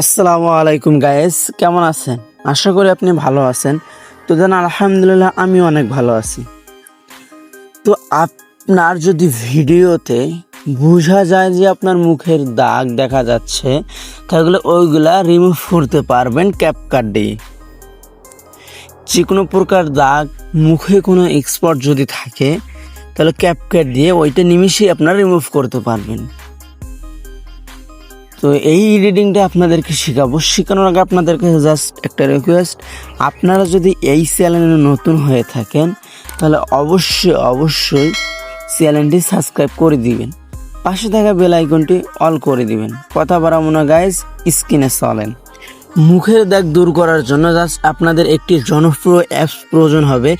আসসালামু আলাইকুম গায়েস কেমন আছেন? আশা করি আপনি ভালো আছেন। তো দেন আলহামদুলিল্লাহ আমি অনেক ভালো আছি। তো আপনার যদি ভিডিওতে বোঝা যায় যে আপনার মুখের দাগ দেখা যাচ্ছে, তাহলে ওইগুলা রিমুভ করতে পারবেন ক্যাপকাট দিয়ে। যে কোনো প্রকার দাগ মুখে কোনো এক্সপার্ট যদি থাকে, তাহলে ক্যাপকাট দিয়ে ওইটা নিমিশেই আপনারা রিমুভ করতে পারবেন। তো এই রিডিংটা আপনাদেরকে শেখাবো। শেখানোর আগে আপনাদেরকে জাস্ট একটা রিকোয়েস্ট আপনারা যদি এই চ্যানেলে নতুন হয়ে থাকেন, তাহলে অবশ্যই অবশ্যই চ্যানেলটি সাবস্ক্রাইব করে দিবেন। পাশে থাকা বেল আইকনটি অল করে দিবেন। কথা বাড়াবো না গাইজ স্ক্রিনে চলেন। মুখের দাগ দূর করার জন্য জাস্ট আপনাদের একটি জনপ্রিয় অ্যাপস প্রয়োজন হবে।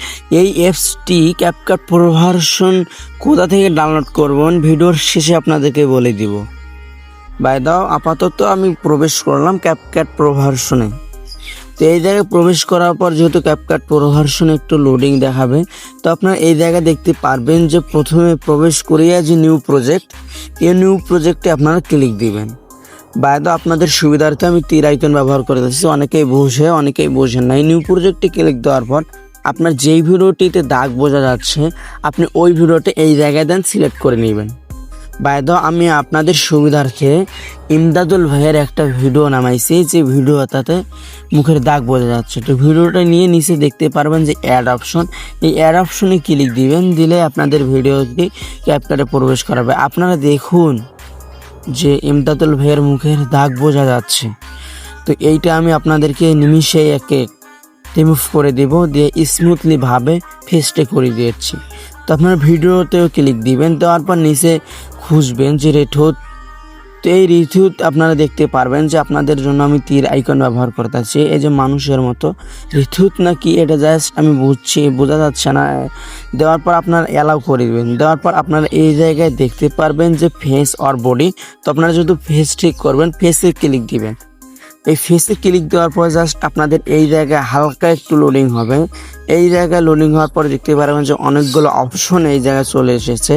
এই অ্যাপসটি ক্যাপকাট প্রভার্সন কোথা থেকে ডাউনলোড করবেন? ভিডিওর শেষে আপনাদেরকে বলে দিব। বাই দাও, আপাতত আমি প্রবেশ করলাম ক্যাপকাট প্রভার্সনে তো এই জায়গায় প্রবেশ করার পর যেহেতু ক্যাপকাট প্রভার্সনে একটু লোডিং দেখাবে, তো আপনারা এই জায়গায় দেখতে পারবেন যে প্রথমে প্রবেশ করিয়া যে নিউ প্রজেক্ট এই নিউ প্রজেক্টে আপনারা ক্লিক দিবেন। বাইদ আপনাদের সুবিধার্থে আমি তীর আইকন ব্যবহার করে দিচ্ছি, অনেকেই বোঝে, অনেকেই বোঝেন না। এই নিউ প্রজেক্টে ক্লিক দেওয়ার পর আপনার যেই ভিডিওটিতে দাগ বোঝা যাচ্ছে, আপনি ওই ভিডিওটি এই জায়গায় দেন সিলেক্ট করে নেবেন। বাইদ, আমি আপনাদের সুবিধার্থে ইমদাদুল ভাইয়ের একটা ভিডিও নামাইছি, যে ভিডিওটাতে মুখের দাগ বোঝা যাচ্ছে। তো ভিডিওটা নিয়ে নিচে দেখতে পারবেন যে অ্যাড অপশন এই অ্যাড অপশনে ক্লিক দিবেন, দিলে আপনাদের ভিডিওটি ক্যাপকাটে প্রবেশ করাবে। আপনারা দেখুন যে ইমদাদুল ভাইয়ের মুখের দাগ বোঝা যাচ্ছে। তো এইটা আমি আপনাদেরকে নিমিষেই একে রিমুভ করে দেব, দিয়ে স্মুথলি ভাবে ফেস্টে করে দিয়েছি। তো আপনার ভিডিওতেও ক্লিক দিবেন, দেওয়ার পর নিচে খুঁজবেন যে রেঠোত তো এই ঋতুত আপনারা দেখতে পারবেন যে আপনাদের জন্য আমি তীর আইকন ব্যবহার করতেছি। এই যে মানুষের মতো ঋতুত নাকি এটা জাস্ট আমি বুঝছি, বোঝা যাচ্ছে না। দেওয়ার পর আপনারা অ্যালাউ করে দেবেন। দেওয়ার পর আপনারা এই জায়গায় দেখতে পারবেন যে ফেস অর বডি তো আপনারা যদি ফেস ঠিক করবেন ফেসে ক্লিক দিবেন। এই ফেসে ক্লিক দেওয়ার পর জাস্ট আপনাদের এই জায়গায় হালকা একটু লোডিং হবে। এই জায়গায় লোডিং হওয়ার পর দেখতে পারবেন যে অনেকগুলো অপশন এই জায়গায় চলে এসেছে।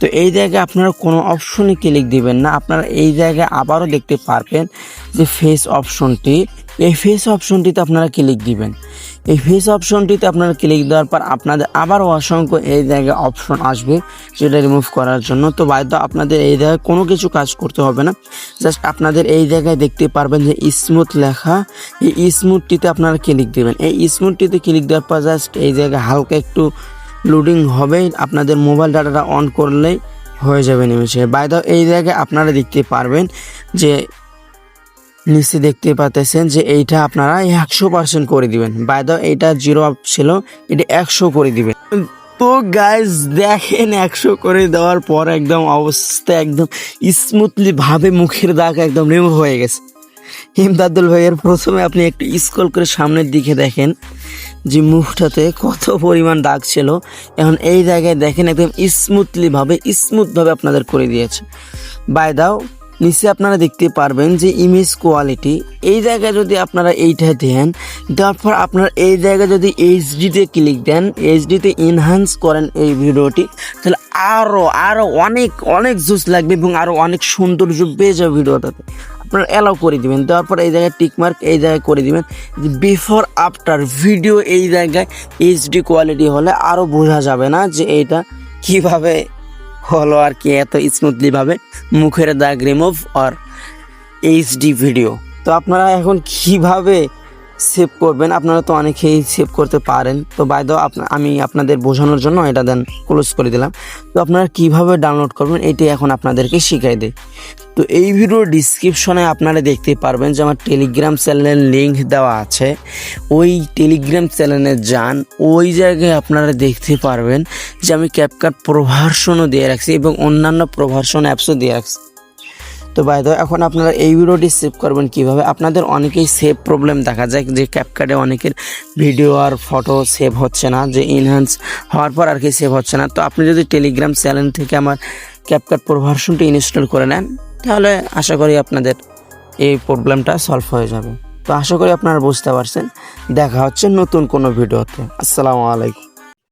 তো এই জায়গায় আপনারা কোনো অপশনে ক্লিক দিবেন না? আপনারা এই জায়গায় আবারও দেখতে পারবেন যে ফেস অপশনটি এই ফেস অপশনটিতে আপনারা ক্লিক দিবেন? এই ফেস অপশনটিতে আপনারা ক্লিক দেওয়ার পর আপনাদের আবারও অসংখ্য এই জায়গায় অপশন আসবে সেটা রিমুভ করার জন্য। তো বাধ্য আপনাদের এই জায়গায় কোনো কিছু কাজ করতে হবে না। জাস্ট আপনাদের এই জায়গায় দেখতে পারবেন যে স্মুথ লেখা। এই স্মুথটিতে আপনারা ক্লিক দেবেন? এই স্মুথটিতে ক্লিক দেওয়ার পর জাস্ট এই জায়গায় হালকা একটু লোডিং হবে আপনাদের মোবাইল ডাটাটা অন করলেই হয়ে যাবে নিমেষে। বাইদাও এই জায়গায় আপনারা দেখতে পারবেন যে নিচে দেখতে পাচ্ছেন যে, এইটা আপনারা একশো পার্সেন্ট করে দিবেন। বাইদাও এইটা জিরো ছিল, এটা একশো করে দিবেন। তো গাইজ দেখেন একশো করে দেওয়ার পর একদম অবস্থা একদম স্মুথলি ভাবে মুখের দাগ একদম রিমুভ হয়ে গেছে। ইমদাদুল ভাইয়ের প্রথমে আপনি একটু স্ক্রল করে সামনের দিকে দেখেন যে মুখটাতে কত পরিমাণ দাগ ছিল। এখন এই জায়গায় দেখেন একদম স্মুথলিভাবে স্মুথভাবে আপনাদের করে দিয়েছে। বাই দাও নিচে আপনারা দেখতে পারবেন যে ইমেজ কোয়ালিটি এই জায়গায় যদি আপনারা এইটা দেন, তারপর আপনার এই জায়গায় যদি এইচডিতে ক্লিক দেন এইচডিতে এনহান্স করেন এই ভিডিওটি, তাহলে আরও আরও অনেক অনেক জুস লাগবে এবং আরও অনেক সৌন্দর্য পেয়ে যাবে ভিডিওটাতে। আপনারা অ্যালাউ করে দিবেন। দেওয়ার পর এই জায়গায় টিকমার্ক এই জায়গায় করে দিবেন। বিফোর আফটার ভিডিও এই জায়গায় এইচডি কোয়ালিটি হলে আরও বোঝা যাবে না যে এইটা কীভাবে হলো আর কি, এত স্মুথলিভাবে মুখের দাগ রিমুভ আর এইচডি ভিডিও তো আপনারা এখন কীভাবে সেভ করবেন। আপনারা তো অনেকেই সেভ করতে পারেন। তো বাই বাইদ আমি আপনাদের বোঝানোর জন্য এটা দেন ক্লোজ করে দিলাম। তো আপনারা কীভাবে ডাউনলোড করবেন, এটি এখন আপনাদেরকে শিখাই দেয় তো এই ভিডিওর ডিসক্রিপশনে আপনারা দেখতে পারবেন যে আমার টেলিগ্রাম চ্যানেলের লিঙ্ক দেওয়া আছে। ওই টেলিগ্রাম চ্যানেলে যান। ওই জায়গায় আপনারা দেখতে পারবেন যে আমি ক্যাপকাট প্রভার্সনও দিয়ে রাখছি এবং অন্যান্য প্রভার্সন অ্যাপসও দিয়ে রাখছি। তো বাই এখন আপনারা এই ভিডিওটি সেভ করবেন কীভাবে? আপনাদের অনেকেই সেভ প্রবলেম দেখা যায় যে ক্যাপকাটে অনেকের ভিডিও আর ফটো সেভ হচ্ছে না, যে ইনহ্যান্স হওয়ার পর আর কি সেভ হচ্ছে না। তো আপনি যদি টেলিগ্রাম চ্যানেল থেকে আমার ক্যাপকাট প্রভার্সনটি ইনস্টল করে নেন, তাহলে আশা করি আপনাদের এই প্রবলেমটা সলভ হয়ে যাবে। তো আশা করি আপনারা বুঝতে পারছেন। দেখা হচ্ছে নতুন কোনো ভিডিওতে আসসালামু আলাইকুম।